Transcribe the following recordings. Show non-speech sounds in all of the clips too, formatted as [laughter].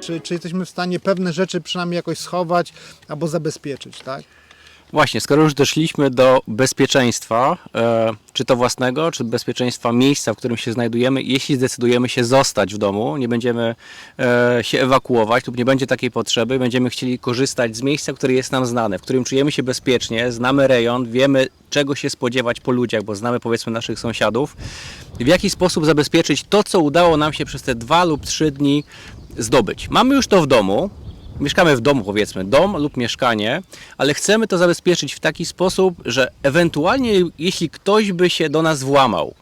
Czy, czy jesteśmy w stanie pewne rzeczy przynajmniej jakoś schować albo zabezpieczyć, tak? Właśnie, skoro już doszliśmy do bezpieczeństwa, e, czy to własnego, czy bezpieczeństwa miejsca, w którym się znajdujemy, jeśli zdecydujemy się zostać w domu, nie będziemy e, się ewakuować lub nie będzie takiej potrzeby, będziemy chcieli korzystać z miejsca, które jest nam znane, w którym czujemy się bezpiecznie, znamy rejon, wiemy czego się spodziewać po ludziach, bo znamy powiedzmy naszych sąsiadów, w jaki sposób zabezpieczyć to, co udało nam się przez te dwa lub trzy dni zdobyć. Mamy już to w domu, mieszkamy w domu, powiedzmy, dom lub mieszkanie, ale chcemy to zabezpieczyć w taki sposób, że ewentualnie jeśli ktoś by się do nas włamał,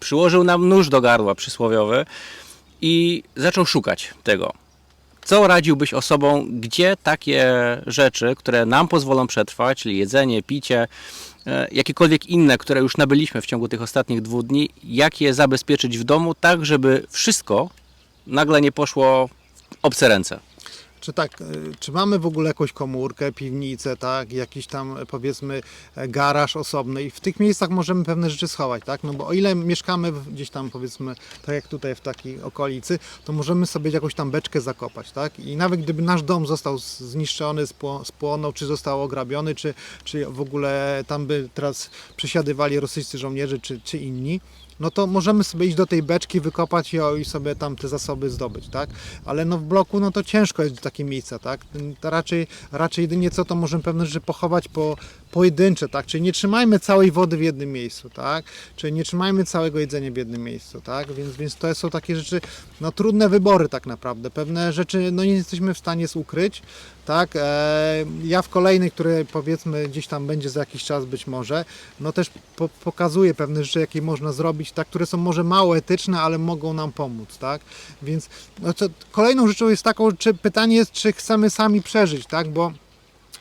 przyłożył nam nóż do gardła przysłowiowy i zaczął szukać tego. Co radziłbyś osobom, gdzie takie rzeczy, które nam pozwolą przetrwać, czyli jedzenie, picie, e, jakiekolwiek inne, które już nabyliśmy w ciągu tych ostatnich dwóch dni, jak je zabezpieczyć w domu, tak żeby wszystko nagle nie poszło w obce ręce? Czy tak, y, czy mamy w ogóle jakąś komórkę, piwnicę, tak, jakiś tam e, powiedzmy e, garaż osobny i w tych miejscach możemy pewne rzeczy schować, tak, no bo o ile mieszkamy gdzieś tam powiedzmy, tak jak tutaj w takiej okolicy, to możemy sobie jakąś tam beczkę zakopać, tak, i nawet gdyby nasz dom został zniszczony, spło- spłonął, czy został ograbiony, czy, czy w ogóle tam by teraz przesiadywali rosyjscy żołnierze, czy, czy inni, no to możemy sobie iść do tej beczki, wykopać ją i sobie tam te zasoby zdobyć, tak? Ale no w bloku, no to ciężko jest takie miejsca, tak? To raczej, raczej jedynie co, to możemy pewne rzeczy pochować po pojedyncze, tak? Czyli nie trzymajmy całej wody w jednym miejscu, tak? Czyli nie trzymajmy całego jedzenia w jednym miejscu, tak? Więc, więc to są takie rzeczy, no trudne wybory tak naprawdę. Pewne rzeczy, no nie jesteśmy w stanie ukryć, tak? E, ja w kolejnej, które powiedzmy gdzieś tam będzie za jakiś czas być może, no też po, pokazuję pewne rzeczy, jakie można zrobić, tak? Które są może mało etyczne, ale mogą nam pomóc, tak? Więc no to kolejną rzeczą jest taką, czy pytanie jest, czy chcemy sami przeżyć, tak? Bo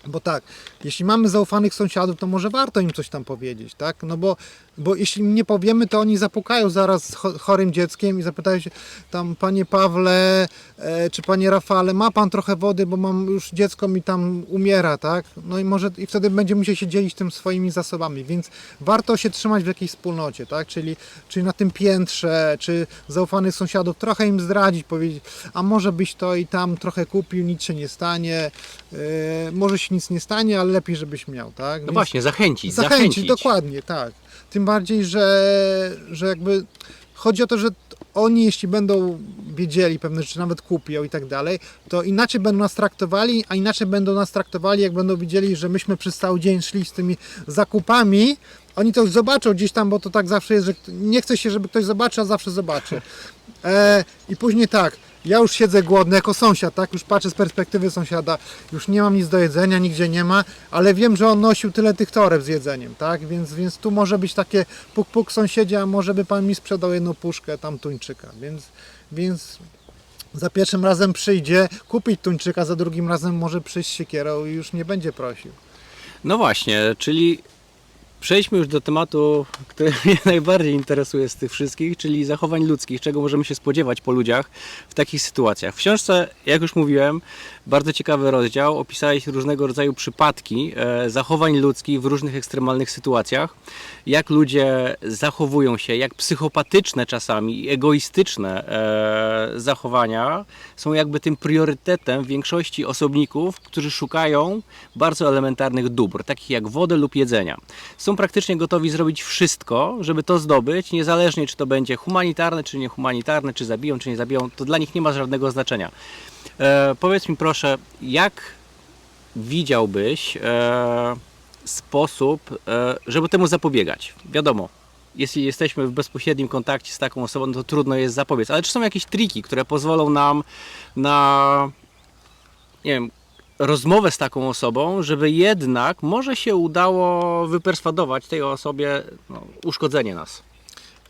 bo tak, jeśli mamy zaufanych sąsiadów, to może warto im coś tam powiedzieć, tak? No bo, bo jeśli nie powiemy, to oni zapukają zaraz z cho- chorym dzieckiem i zapytają się tam, panie Pawle, e, czy panie Rafale, ma pan trochę wody, bo mam już dziecko mi tam umiera, tak? No i może i wtedy będzie musiał się dzielić tym swoimi zasobami, więc warto się trzymać w jakiejś wspólnocie, tak? Czyli, czyli na tym piętrze, czy zaufanych sąsiadów, trochę im zdradzić, powiedzieć, a może byś to i tam trochę kupił, nic się nie stanie, e, może się nic nie stanie, ale lepiej, żebyś miał, tak? No Więc- właśnie, zachęcić, zachęcić, zachęcić. dokładnie, tak. Tym bardziej, że, że jakby chodzi o to, że oni jeśli będą wiedzieli pewne rzeczy, nawet kupią i tak dalej, to inaczej będą nas traktowali, a inaczej będą nas traktowali, jak będą widzieli, że myśmy przez cały dzień szli z tymi zakupami, oni to zobaczą gdzieś tam, bo to tak zawsze jest, że nie chce się, żeby ktoś zobaczył, a zawsze zobaczy. E, I później tak, ja już siedzę głodny jako sąsiad, tak? Już patrzę z perspektywy sąsiada, już nie mam nic do jedzenia, nigdzie nie ma, ale wiem, że on nosił tyle tych toreb z jedzeniem, tak? Więc, więc tu może być takie puk puk sąsiedzie, a może by pan mi sprzedał jedną puszkę tam tuńczyka, więc, więc za pierwszym razem przyjdzie kupić tuńczyka, za drugim razem może przyjść siekierą i już nie będzie prosił. No właśnie, czyli przejdźmy już do tematu, który [laughs] mnie najbardziej interesuje z tych wszystkich, czyli zachowań ludzkich, czego możemy się spodziewać po ludziach w takich sytuacjach. W książce, jak już mówiłem, bardzo ciekawy rozdział, opisałeś różnego rodzaju przypadki e, zachowań ludzkich w różnych ekstremalnych sytuacjach, jak ludzie zachowują się, jak psychopatyczne czasami egoistyczne e, zachowania są jakby tym priorytetem większości osobników, którzy szukają bardzo elementarnych dóbr, takich jak wodę lub jedzenia. Są praktycznie gotowi zrobić wszystko, żeby to zdobyć, niezależnie czy to będzie humanitarne, czy niehumanitarne, czy zabiją, czy nie zabiją, to dla nich nie ma żadnego znaczenia. E, powiedz mi proszę, jak widziałbyś e, sposób, e, żeby temu zapobiegać? Wiadomo, jeśli jesteśmy w bezpośrednim kontakcie z taką osobą, no to trudno jest zapobiec. Ale czy są jakieś triki, które pozwolą nam na, nie wiem, rozmowę z taką osobą, żeby jednak może się udało wyperswadować tej osobie no, uszkodzenie nas?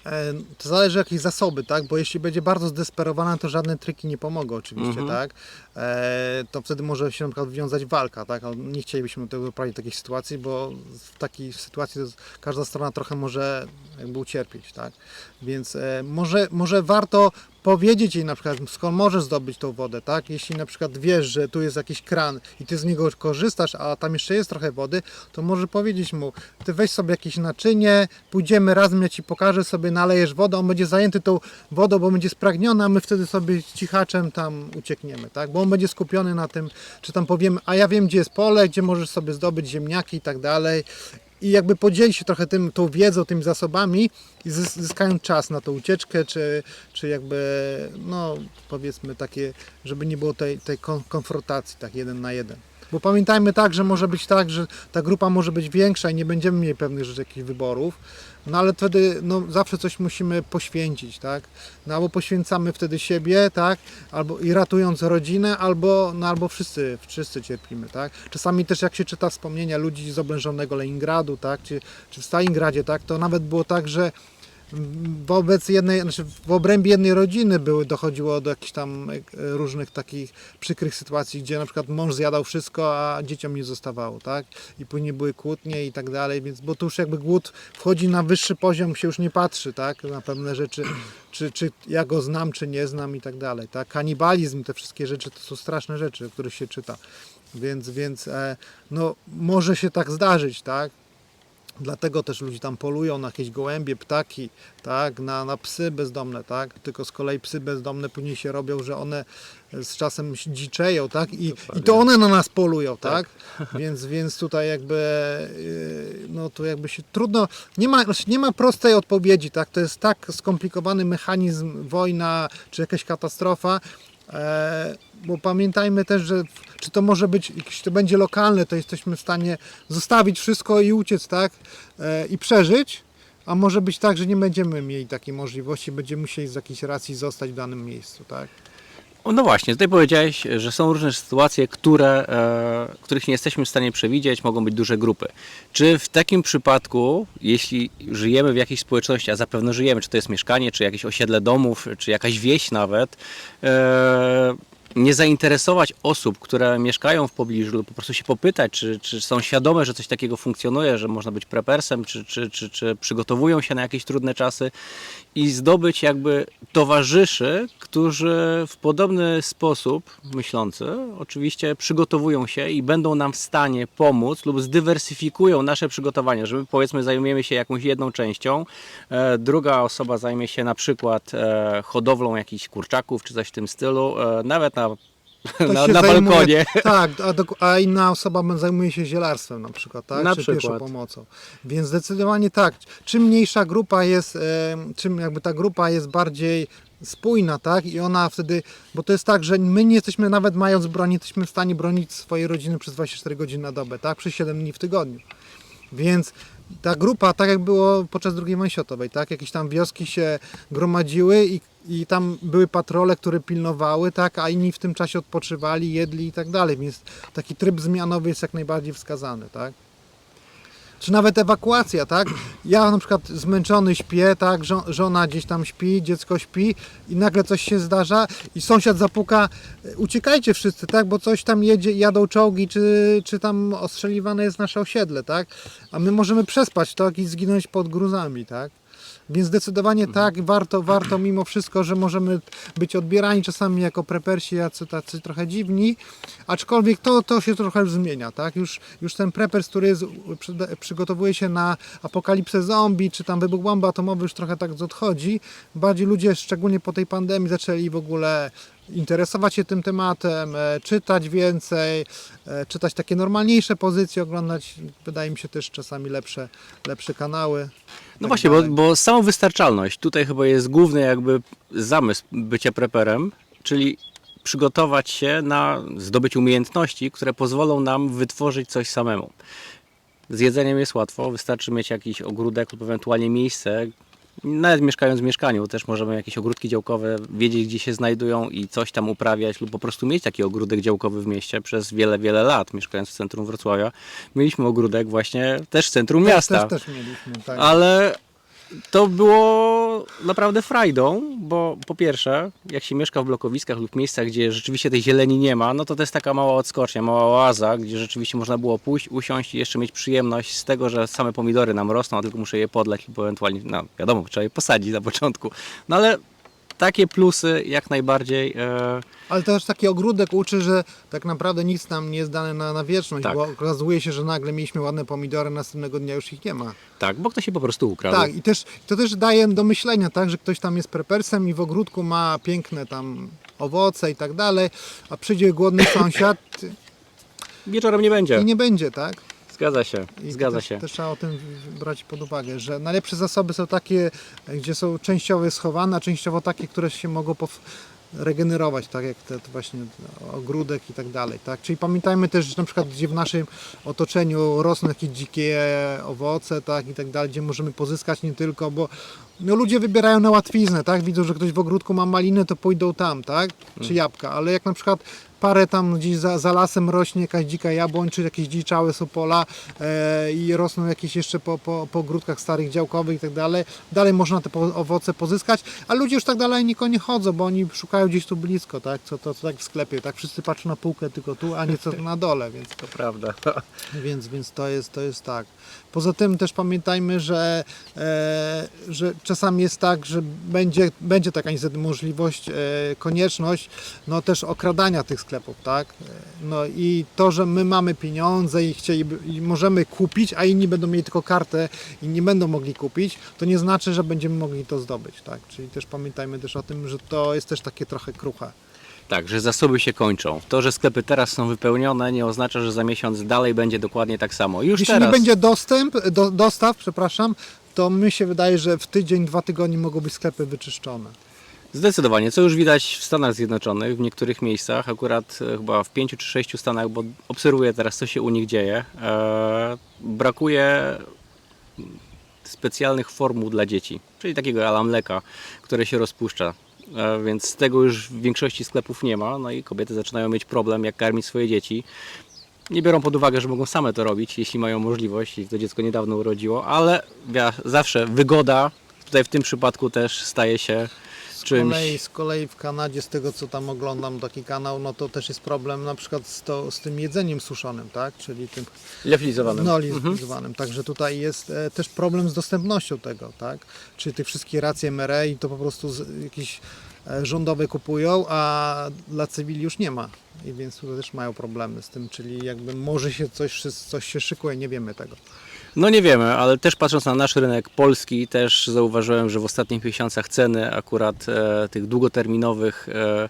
E, To zależy jakieś zasoby, tak? Bo jeśli będzie bardzo zdesperowana, to żadne triki nie pomogą oczywiście, Mhm. tak? E, to wtedy może się na przykład wiązać walka, tak? Nie chcielibyśmy tego doprowadzić do takiej sytuacji, bo w takiej sytuacji każda strona trochę może jakby ucierpieć, tak? Więc e, może, może warto powiedzieć jej na przykład skąd możesz zdobyć tą wodę, tak? Jeśli na przykład wiesz, że tu jest jakiś kran i ty z niego korzystasz, a tam jeszcze jest trochę wody, to może powiedzieć mu, ty weź sobie jakieś naczynie, pójdziemy razem, ja ci pokażę sobie, nalejesz wodę, on będzie zajęty tą wodą, bo będzie spragniony, a my wtedy sobie cichaczem tam uciekniemy, tak? Bo on będzie skupiony na tym, czy tam powiemy, a ja wiem, gdzie jest pole, gdzie możesz sobie zdobyć ziemniaki i tak dalej. I jakby podzielić się trochę tym, tą wiedzą, tymi zasobami i zys- zyskają czas na tą ucieczkę, czy, czy jakby, no powiedzmy takie, żeby nie było tej, tej kon- konfrontacji, tak jeden na jeden. Bo pamiętajmy tak, że może być tak, że ta grupa może być większa i nie będziemy mieli pewnych rzeczy, jakichś wyborów, no ale wtedy no, zawsze coś musimy poświęcić, tak? No albo poświęcamy wtedy siebie, tak? Albo i ratując rodzinę, albo, no, albo wszyscy, wszyscy cierpimy, tak? Czasami też jak się czyta wspomnienia ludzi z oblężonego Leningradu, tak? Czy, czy w Stalingradzie, tak? To nawet było tak, że wobec jednej, znaczy w obrębie jednej rodziny były, dochodziło do jakichś tam e, różnych takich przykrych sytuacji, gdzie na przykład mąż zjadał wszystko, a dzieciom nie zostawało, tak? I później były kłótnie i tak dalej, więc bo tu już jakby głód wchodzi na wyższy poziom, się już nie patrzy, tak? Na pewne rzeczy, czy, czy ja go znam, czy nie znam i tak dalej, tak? Kanibalizm, te wszystkie rzeczy to są straszne rzeczy, o których się czyta. Więc, więc e, no, może się tak zdarzyć, tak? Dlatego też ludzie tam polują na jakieś gołębie, ptaki, tak, na, na psy bezdomne, tak. Tylko z kolei psy bezdomne później się robią, że one z czasem dziczeją, tak, i, i to one na nas polują, tak. Więc, więc tutaj jakby, yy, no tu jakby się trudno, nie ma, znaczy nie ma prostej odpowiedzi, tak. To jest tak skomplikowany mechanizm, wojna czy jakaś katastrofa, bo pamiętajmy też, że czy to może być, jeśli to będzie lokalne, to jesteśmy w stanie zostawić wszystko i uciec, tak? E, I przeżyć, a może być tak, że nie będziemy mieli takiej możliwości, będziemy musieli z jakiejś racji zostać w danym miejscu, tak? No właśnie, tutaj powiedziałeś, że są różne sytuacje, które, e, których nie jesteśmy w stanie przewidzieć, mogą być duże grupy. Czy w takim przypadku, jeśli żyjemy w jakiejś społeczności, a zapewne żyjemy, czy to jest mieszkanie, czy jakieś osiedle domów, czy jakaś wieś nawet, e, nie zainteresować osób, które mieszkają w pobliżu, lub po prostu się popytać, czy, czy są świadome, że coś takiego funkcjonuje, że można być prepersem, czy, czy, czy, czy przygotowują się na jakieś trudne czasy i zdobyć jakby towarzyszy, którzy w podobny sposób myślący oczywiście przygotowują się i będą nam w stanie pomóc lub zdywersyfikują nasze przygotowania, że my powiedzmy zajmiemy się jakąś jedną częścią, e, druga osoba zajmie się na przykład e, hodowlą jakichś kurczaków czy coś w tym stylu, e, nawet na, Ktoś na, na zajmuje- balkonie. [laughs] Tak, a, a inna osoba zajmuje się zielarstwem na przykład, tak? Na Czy przykład. pierwszą pomocą. Więc zdecydowanie tak. Czym mniejsza grupa jest, e, czym jakby ta grupa jest bardziej spójna, tak? I ona wtedy, bo to jest tak, że my nie jesteśmy nawet mając broń, nie jesteśmy w stanie bronić swojej rodziny przez 24 godziny na dobę, tak? Przez 7 dni w tygodniu. Więc ta grupa, tak jak było podczas II wojny światowej, tak? Jakieś tam wioski się gromadziły i, i tam były patrole, które pilnowały, tak? A inni w tym czasie odpoczywali, jedli i tak dalej. Więc taki tryb zmianowy jest jak najbardziej wskazany, tak? Czy nawet ewakuacja, tak? Ja na przykład zmęczony śpię, tak? Żo- Żona gdzieś tam śpi, dziecko śpi i nagle coś się zdarza i sąsiad zapuka, e, uciekajcie wszyscy, tak? Bo coś tam jedzie, jadą czołgi, czy, czy tam ostrzeliwane jest nasze osiedle, tak? A my możemy przespać, tak? I zginąć pod gruzami, tak? Więc zdecydowanie tak, warto, warto mimo wszystko, że możemy być odbierani czasami jako prepersi, jacy tacy trochę dziwni, aczkolwiek to, to się trochę już zmienia, tak? Już, już ten prepers, który jest, przy- przygotowuje się na apokalipsę zombie, czy tam wybuch bomby atomowej już trochę tak odchodzi. Bardziej ludzie, szczególnie po tej pandemii, zaczęli w ogóle interesować się tym tematem, e, czytać więcej, e, czytać takie normalniejsze pozycje, oglądać, wydaje mi się też czasami lepsze, lepsze kanały. No tak właśnie, bo, bo samowystarczalność tutaj chyba jest główny jakby zamysł bycia preperem, czyli przygotować się na zdobyć umiejętności, które pozwolą nam wytworzyć coś samemu. Z jedzeniem jest łatwo, wystarczy mieć jakiś ogródek lub ewentualnie miejsce, nawet mieszkając w mieszkaniu, też możemy jakieś ogródki działkowe wiedzieć, gdzie się znajdują i coś tam uprawiać, lub po prostu mieć taki ogródek działkowy w mieście przez wiele, wiele lat, mieszkając w centrum Wrocławia. Mieliśmy ogródek właśnie też w centrum miasta. Też, też mieliśmy, tak. Ale to było naprawdę frajdą, bo po pierwsze, jak się mieszka w blokowiskach lub miejscach, gdzie rzeczywiście tej zieleni nie ma, no to to jest taka mała odskocznia, mała oaza, gdzie rzeczywiście można było pójść, usiąść i jeszcze mieć przyjemność z tego, że same pomidory nam rosną, a tylko muszę je podlać lub ewentualnie, no wiadomo, trzeba je posadzić na początku. No ale takie plusy jak najbardziej. E, Ale też taki ogródek uczy, że tak naprawdę nic nam nie jest dane na, na wieczność, Tak. bo okazuje się, że nagle mieliśmy ładne pomidory, następnego dnia już ich nie ma. tak, bo ktoś się po prostu ukradł. Tak, i też, to też daje do myślenia, tak, że ktoś tam jest prepersem i w ogródku ma piękne tam owoce i tak dalej, a przyjdzie głodny sąsiad Wieczorem nie będzie. i nie będzie, tak? Zgadza się, I zgadza też, się. Też trzeba o tym brać pod uwagę, że najlepsze zasoby są takie, gdzie są częściowo schowane, a częściowo takie, które się mogą regenerować, tak jak te, te właśnie ogródek i tak dalej, tak? Czyli pamiętajmy też, że na przykład gdzie w naszym otoczeniu rosną jakieś dzikie owoce, tak i tak dalej, gdzie możemy pozyskać nie tylko, bo no, ludzie wybierają na łatwiznę, tak? Widzą, że ktoś w ogródku ma maliny, to pójdą tam, tak? Czy jabłka, ale jak na przykład parę tam gdzieś za, za lasem rośnie jakaś dzika jabłoń, czy jakieś dziczałe są pola e, i rosną jakieś jeszcze po, po, po ogródkach starych działkowych i tak dalej. Dalej można te po, owoce pozyskać, a ludzie już tak dalej niko nie chodzą, bo oni szukają gdzieś tu blisko, tak? Co to, to tak w sklepie, tak? Wszyscy patrzą na półkę tylko tu, a nie co na dole, więc To prawda. [laughs] więc, więc to, jest, to jest tak. Poza tym też pamiętajmy, że, e, że czasami jest tak, że będzie, będzie taka możliwość, e, konieczność no też okradania tych sklepów, tak? E, No i to, że my mamy pieniądze i, chcieliby, i możemy kupić, a inni będą mieli tylko kartę i nie będą mogli kupić, to nie znaczy, że będziemy mogli to zdobyć, tak? Czyli też pamiętajmy też o tym, że to jest też takie trochę kruche. Tak, że zasoby się kończą. To, że sklepy teraz są wypełnione, nie oznacza, że za miesiąc dalej będzie dokładnie tak samo. Już Jeśli teraz. nie będzie dostęp, do, dostaw, przepraszam, to mi się wydaje, że w tydzień, dwa tygodnie mogą być sklepy wyczyszczone. Zdecydowanie, co już widać w Stanach Zjednoczonych, w niektórych miejscach, akurat e, chyba w pięciu czy sześciu stanach, bo obserwuję teraz, co się u nich dzieje. E, brakuje specjalnych formuł dla dzieci, czyli takiego ala mleka, które się rozpuszcza. E, więc tego już w większości sklepów nie ma, no i kobiety zaczynają mieć problem, jak karmić swoje dzieci. Nie biorą pod uwagę, że mogą same to robić, jeśli mają możliwość, i to dziecko niedawno urodziło, ale zawsze wygoda tutaj w tym przypadku też staje się Z czymś. kolei, z kolei w Kanadzie, z tego co tam oglądam taki kanał, no to też jest problem na przykład z, to, z tym jedzeniem suszonym, tak? Czyli tym Liofilizowanym. no, lizowanym. Także tutaj jest e, też problem z dostępnością tego, tak? Czyli tych wszystkich racji MRE i to po prostu z, e, rządowe kupują, a dla cywili już nie ma. I więc tutaj też mają problemy z tym, czyli jakby może się coś, coś się szykuje, nie wiemy tego. No nie wiemy, ale też patrząc na nasz rynek polski, też zauważyłem, że w ostatnich miesiącach ceny akurat e, tych długoterminowych e,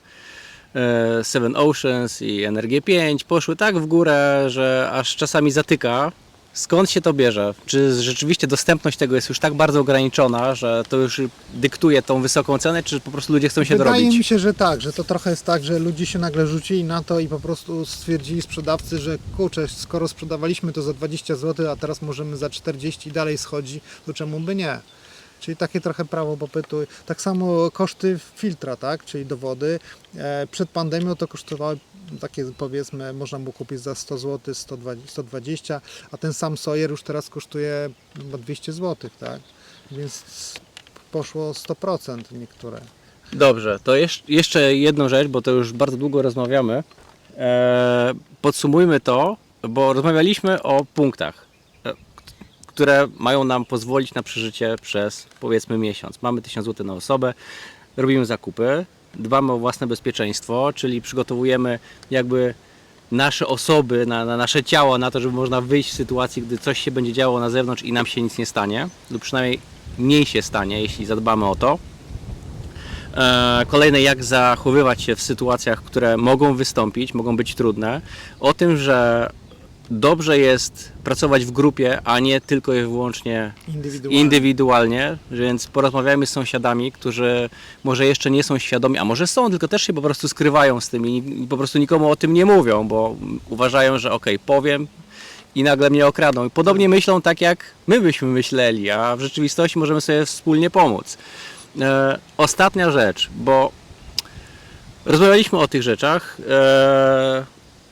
e, Seven Oceans i NRG5 poszły tak w górę, że aż czasami zatyka. Skąd się to bierze? Czy rzeczywiście dostępność tego jest już tak bardzo ograniczona, że to już dyktuje tą wysoką cenę, czy po prostu ludzie chcą się Wydaje dorobić? mi się, że tak, że to trochę jest tak, że ludzie się nagle rzucili na to i po prostu stwierdzili sprzedawcy, że kurczę, skoro sprzedawaliśmy to za 20 zł, a teraz możemy za 40 i dalej schodzi, to czemu by nie? Czyli takie trochę prawo popytu. Tak samo koszty filtra, tak? czyli do wody. E, Przed pandemią to kosztowały takie powiedzmy, można było kupić za 100 zł, 120, 120, a ten sam Sawyer już teraz kosztuje chyba 200 zł, tak? Więc poszło 100% niektóre. Dobrze, to jesz- jeszcze jedną rzecz, bo to już bardzo długo rozmawiamy. Eee, podsumujmy to, bo rozmawialiśmy o punktach, e, które mają nam pozwolić na przeżycie przez powiedzmy miesiąc. Mamy 1000 zł na osobę, robimy zakupy, dbamy o własne bezpieczeństwo, czyli przygotowujemy jakby nasze osoby, na, na nasze ciało, na to, żeby można wyjść w sytuacji, gdy coś się będzie działo na zewnątrz i nam się nic nie stanie, lub przynajmniej mniej się stanie, jeśli zadbamy o to. E, Kolejne, jak zachowywać się w sytuacjach, które mogą wystąpić, mogą być trudne. O tym, że dobrze jest pracować w grupie, a nie tylko i wyłącznie Indywidualnie. indywidualnie, więc porozmawiajmy z sąsiadami, którzy może jeszcze nie są świadomi, a może są, tylko też się po prostu skrywają z tym i po prostu nikomu o tym nie mówią, bo uważają, że okej, powiem i nagle mnie okradną. I podobnie myślą tak, jak my byśmy myśleli, a w rzeczywistości możemy sobie wspólnie pomóc. E, ostatnia rzecz, bo rozmawialiśmy o tych rzeczach, e,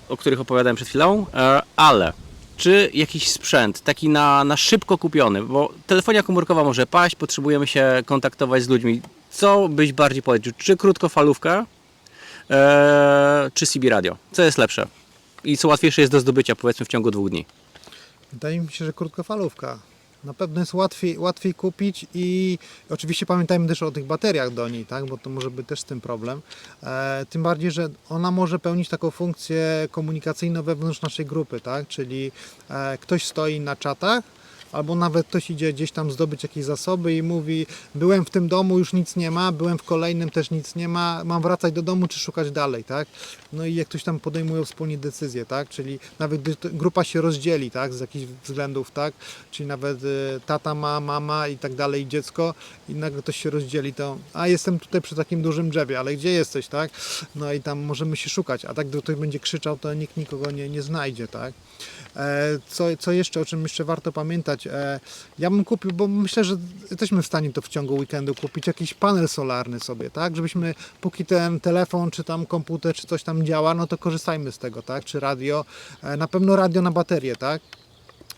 o których opowiadałem przed chwilą, e, ale czy jakiś sprzęt, taki na, na szybko kupiony, bo telefonia komórkowa może paść, potrzebujemy się kontaktować z ludźmi. Co byś bardziej polecił? Czy krótkofalówka, e, czy CB radio? Co jest lepsze? I co łatwiejsze jest do zdobycia, powiedzmy, w ciągu dwóch dni? Wydaje mi się, że krótkofalówka. Na pewno jest łatwiej, łatwiej kupić i oczywiście pamiętajmy też o tych bateriach do niej, tak? bo to może być też z tym problem. E, tym bardziej, że ona może pełnić taką funkcję komunikacyjną wewnątrz naszej grupy, tak? czyli e, ktoś stoi na czatach, albo nawet ktoś idzie gdzieś tam zdobyć jakieś zasoby i mówi byłem w tym domu, już nic nie ma, byłem w kolejnym, też nic nie ma, mam wracać do domu czy szukać dalej, tak? No i jak ktoś tam podejmują wspólnie decyzję, tak? Czyli nawet gdy grupa się rozdzieli, tak? Z jakichś względów, tak? Czyli nawet y, tata ma, mama i tak dalej, dziecko i nagle ktoś się rozdzieli, to a jestem tutaj przy takim dużym drzewie, ale gdzie jesteś, tak? No i tam możemy się szukać, a tak gdy ktoś będzie krzyczał, to nikt nikogo nie, nie znajdzie, tak? E, Co, co jeszcze, o czym jeszcze warto pamiętać? E, Ja bym kupił, bo myślę, że jesteśmy w stanie to w ciągu weekendu kupić, jakiś panel solarny sobie, tak? Żebyśmy, póki ten telefon, czy tam komputer, czy coś tam działa, no to korzystajmy z tego, tak? Czy radio. E, Na pewno radio na baterię, tak?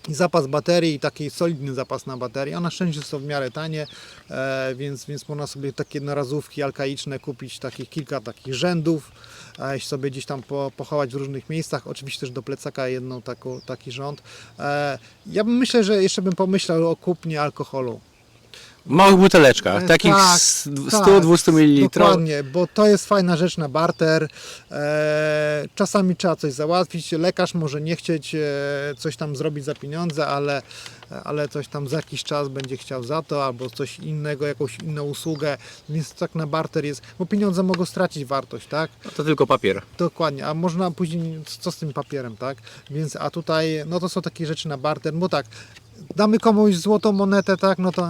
I zapas baterii, i taki solidny zapas na baterię. A na szczęście są w miarę tanie, e, więc, więc można sobie takie jednorazówki alkaiczne kupić, takich kilka takich rzędów, jeśli sobie gdzieś tam po, pochować w różnych miejscach. Oczywiście też do plecaka jedną taką, taki rząd. E, ja bym myślę, że jeszcze bym pomyślał o kupnie alkoholu. W małych buteleczkach, E, takich tak, z tak, 100-200 ml. Dokładnie, bo to jest fajna rzecz na barter. E, czasami trzeba coś załatwić. Lekarz może nie chcieć e, coś tam zrobić za pieniądze, ale, ale coś tam za jakiś czas będzie chciał za to, albo coś innego, jakąś inną usługę. Więc tak na barter jest, bo pieniądze mogą stracić wartość, tak? To tylko papier. Dokładnie, a można później, co z tym papierem, tak? Więc, a tutaj, no to są takie rzeczy na barter, bo tak, damy komuś złotą monetę, tak, no to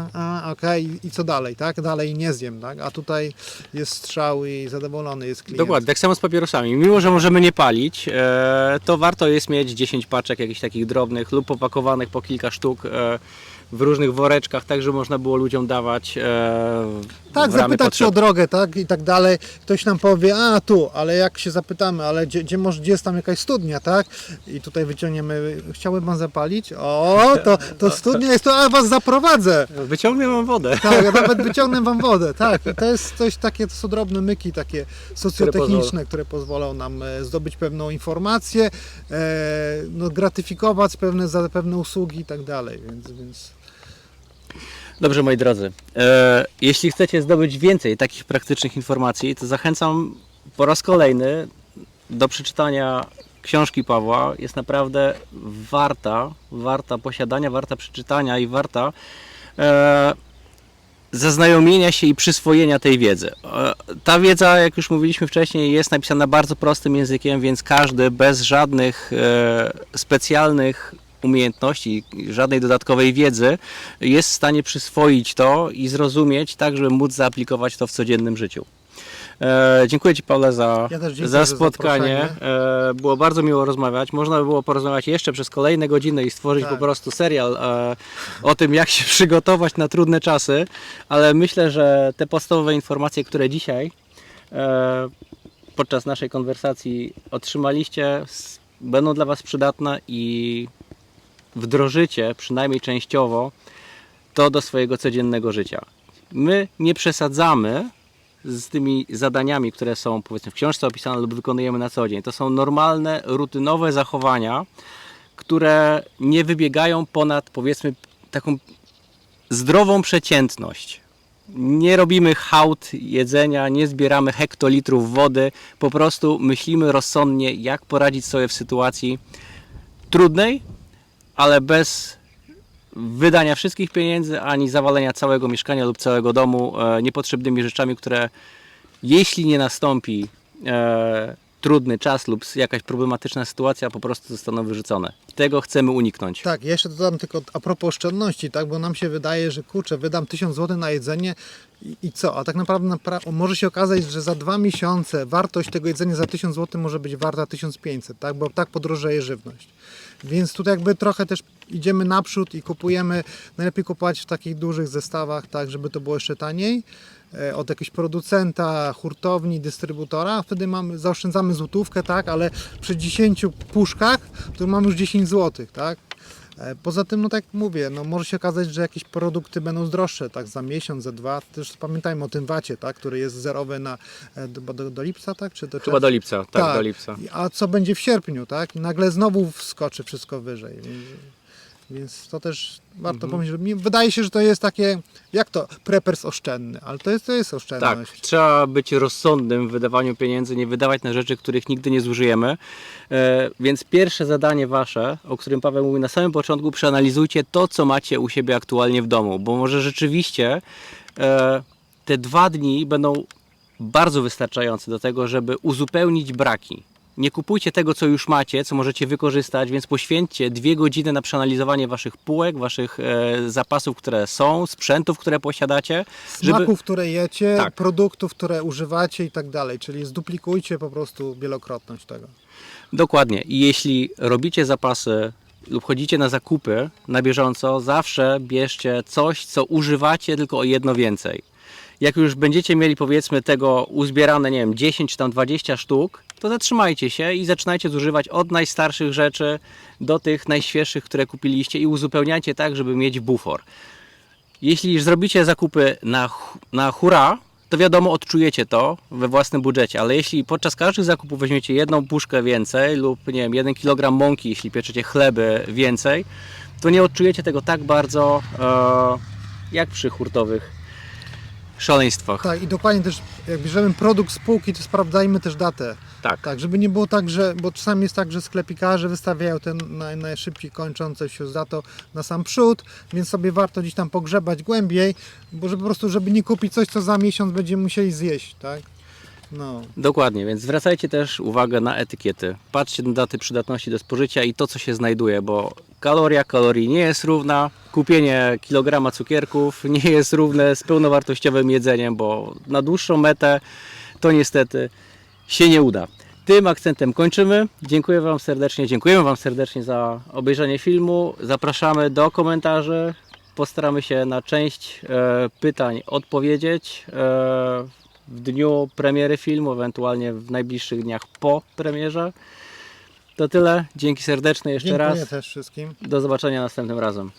okej, i co dalej, tak? Dalej nie zjem, tak? A tutaj jest strzał i zadowolony jest klient. Dokładnie, tak samo z papierosami. Mimo, że możemy nie palić, e, to warto jest mieć 10 paczek jakichś takich drobnych lub opakowanych po kilka sztuk e, w różnych woreczkach, tak żeby można było ludziom dawać e, Tak, zapytać się o potrzeb. drogę, tak, i tak dalej. Ktoś nam powie, a tu, ale jak się zapytamy, ale gdzie, gdzie, może, gdzie jest tam jakaś studnia, tak? I tutaj wyciągniemy, chciałby pan zapalić? O, to, to studnia jest to, a was zaprowadzę. Wyciągnę wam wodę. Tak, ja nawet [laughs] wyciągnę wam wodę, tak. I to jest coś takie, to są drobne myki takie socjotechniczne, które pozwolą nam e, zdobyć pewną informację, e, no, gratyfikować pewne, za pewne usługi i tak dalej, więc, więc Dobrze, moi drodzy. E, jeśli chcecie zdobyć więcej takich praktycznych informacji, to zachęcam po raz kolejny do przeczytania książki Pawła. Jest naprawdę warta, warta posiadania, warta przeczytania i warta e, zaznajomienia się i przyswojenia tej wiedzy. E, Ta wiedza, jak już mówiliśmy wcześniej, jest napisana bardzo prostym językiem, więc każdy bez żadnych specjalnych umiejętności, żadnej dodatkowej wiedzy jest w stanie przyswoić to i zrozumieć, tak żeby móc zaaplikować to w codziennym życiu. E, dziękuję Ci Paule za, Ja za za spotkanie. zaproszenie. E, było bardzo miło rozmawiać. Można by było porozmawiać jeszcze przez kolejne godziny i stworzyć Tak. po prostu serial e, o tym, jak się [laughs] przygotować na trudne czasy, ale myślę, że te podstawowe informacje, które dzisiaj e, podczas naszej konwersacji otrzymaliście, będą dla Was przydatne i wdrożycie przynajmniej częściowo to do swojego codziennego życia. My nie przesadzamy z tymi zadaniami, które są powiedzmy w książce opisane lub wykonujemy na co dzień. To są normalne, rutynowe zachowania, które nie wybiegają ponad powiedzmy taką zdrową przeciętność. Nie robimy hałd jedzenia, nie zbieramy hektolitrów wody, po prostu myślimy rozsądnie, jak poradzić sobie w sytuacji trudnej, ale bez wydania wszystkich pieniędzy, ani zawalenia całego mieszkania lub całego domu e, niepotrzebnymi rzeczami, które jeśli nie nastąpi e, trudny czas lub jakaś problematyczna sytuacja, po prostu zostaną wyrzucone. Tego chcemy uniknąć. Tak, jeszcze dodam tylko a propos oszczędności, tak, bo nam się wydaje, że kurczę, wydam 1000 zł na jedzenie i, i co? A tak naprawdę napra- może się okazać, że za dwa miesiące wartość tego jedzenia za 1000 zł może być warta 1500, tak, bo tak podrożeje żywność. Więc tutaj jakby trochę też idziemy naprzód i kupujemy, najlepiej kupować w takich dużych zestawach, tak, żeby to było jeszcze taniej e, od jakiegoś producenta, hurtowni, dystrybutora, wtedy mamy, zaoszczędzamy złotówkę, tak, ale przy 10 puszkach to mamy już 10 zł, tak. E, Poza tym, no tak jak mówię, no może się okazać, że jakieś produkty będą droższe, tak, za miesiąc, za dwa. Też pamiętajmy o tym wacie, tak, który jest zerowy na, e, do, do, do lipca, tak, czy do Chyba do lipca, tak, do lipca. A co będzie w sierpniu, tak? I nagle znowu wskoczy wszystko wyżej. Więc to też warto Mhm. pomyśleć. Mi wydaje się, że to jest takie, jak to, preppers oszczędny, ale to jest, to jest Tak, oszczędność. trzeba być rozsądnym w wydawaniu pieniędzy, nie wydawać na rzeczy, których nigdy nie zużyjemy. E, więc pierwsze zadanie wasze, o którym Paweł mówił na samym początku, przeanalizujcie to, co macie u siebie aktualnie w domu, bo może rzeczywiście e, te dwa dni będą bardzo wystarczające do tego, żeby uzupełnić braki. Nie kupujcie tego, co już macie, co możecie wykorzystać, więc poświęćcie dwie godziny na przeanalizowanie waszych półek, waszych e, zapasów, które są, sprzętów, które posiadacie, żeby Smaków, które jecie, Tak. produktów, które używacie i tak dalej. Czyli zduplikujcie po prostu wielokrotność tego. Dokładnie. I jeśli robicie zapasy lub chodzicie na zakupy na bieżąco, zawsze bierzcie coś, co używacie tylko o jedno więcej. Jak już będziecie mieli powiedzmy tego uzbierane, nie wiem, 10 czy tam 20 sztuk, to zatrzymajcie się i zaczynajcie zużywać od najstarszych rzeczy do tych najświeższych, które kupiliście i uzupełniajcie tak, żeby mieć bufor. Jeśli zrobicie zakupy na, na hura, to wiadomo, odczujecie to we własnym budżecie, ale jeśli podczas każdych zakupów weźmiecie jedną puszkę więcej lub nie wiem, 1 kg mąki, jeśli pieczecie chleby więcej, to nie odczujecie tego tak bardzo e, jak przy hurtowych szaleństwach. Tak, i dokładnie też, jak bierzemy produkt z półki, to sprawdzajmy też datę. Tak. Tak, żeby nie było tak, że, bo czasami jest tak, że sklepikarze wystawiają ten naj, najszybciej kończące się za to na sam przód, więc sobie warto gdzieś tam pogrzebać głębiej, bo żeby po prostu, żeby nie kupić coś, co za miesiąc będziemy musieli zjeść, tak? No. Dokładnie, więc zwracajcie też uwagę na etykiety. Patrzcie na daty przydatności do spożycia i to, co się znajduje, bo kaloria kalorii nie jest równa. Kupienie kilograma cukierków [laughs] nie jest równe z pełnowartościowym jedzeniem, bo na dłuższą metę to niestety się nie uda. Tym akcentem kończymy. Dziękuję Wam serdecznie. Dziękujemy Wam serdecznie za obejrzenie filmu. Zapraszamy do komentarzy. Postaramy się na część e, pytań odpowiedzieć e, w dniu premiery filmu, ewentualnie w najbliższych dniach po premierze. To tyle. Dzięki serdeczne jeszcze Dziękuję raz. też wszystkim. Do zobaczenia następnym razem.